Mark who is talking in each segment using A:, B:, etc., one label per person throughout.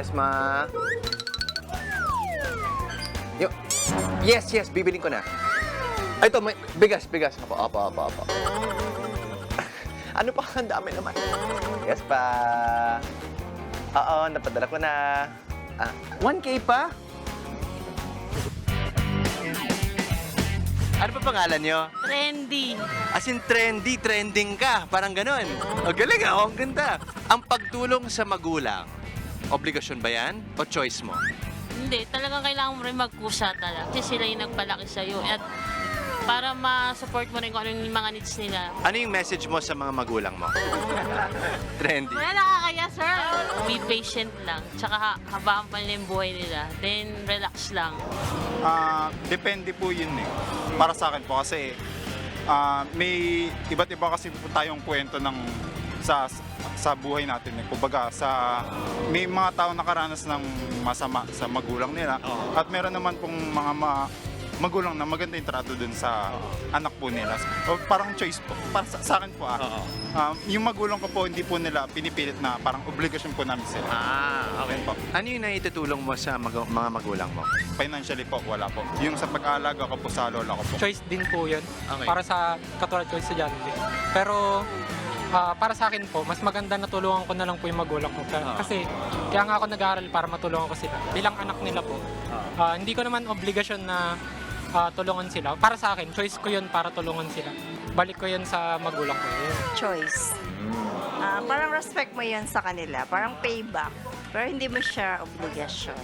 A: Yes, ma. Yo. Yes, yes, bibiling ko na. Ay, ito, may bigas, bigas. Apo, apo, apo, apo. ano pa? Ang dami naman. Yes pa. Oo, napadala ko na. Ah, 1K pa? Ano pa pangalan nyo?
B: Trendy.
A: As in trendy, trending ka. Parang ganun. O galing ah, ang ganda. Ang pagtulong sa magulang, obligasyon ba yan? O choice mo?
B: Hindi, talagang kailangan mo rin magkusa talaga. Kasi sila yung nagpalaki sa'yo. At para ma-support mo rin kung ano yung mga needs nila.
A: Ano yung message mo sa mga magulang mo? trendy.
B: Wala nakakaya, sir. Be patient lang. Tsaka ha- habaan pa nila yung buhay nila. Then, relax lang.
C: Ah, depende po yun eh. Para sa akin po kasi ah, may iba't iba kasi po tayong kwento ng sa sa buhay natin eh. Kumbaga sa may mga tao nakaranas ng masama sa magulang nila at meron naman pong mga ma- magulang na maganda yung trato dun sa anak po nila. O, parang choice po. Para sa, sa akin po ah. Um, yung magulang ko po hindi po nila pinipilit na parang obligasyon po namin sila.
A: Ah,
C: okay po.
A: Ano yung naitutulong mo sa mag- mga magulang mo?
C: Financially po, wala po. Yung sa pag-aalaga ko po sa lola ko po.
D: choice din po yun
A: Okay.
D: para sa katulad ko estudyante. Pero ah, para sa akin po, mas maganda na tulungan ko na lang po yung magulang ko.
A: Ah.
D: Kasi kaya nga ako nag-aaral para matulungan ko sila. Bilang anak nila po, ah, hindi ko naman obligasyon na ah, tulungan sila. Para sa akin, choice ko yun para tulungan sila. Balik ko yun sa magulang ko. Yun.
E: choice. Ah, parang respect mo yan sa kanila. Parang payback. Pero hindi mo siya obligasyon.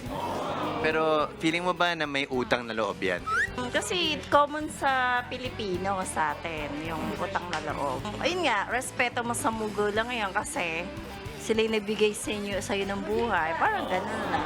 A: Pero feeling mo ba na may utang na loob yan?
E: Kasi common sa Pilipino sa atin, yung utang na loob. Ayun nga, respeto mo sa magulang ngayon kasi sila yung nagbigay sa inyo, sa'yo ng buhay. Parang ganun lang.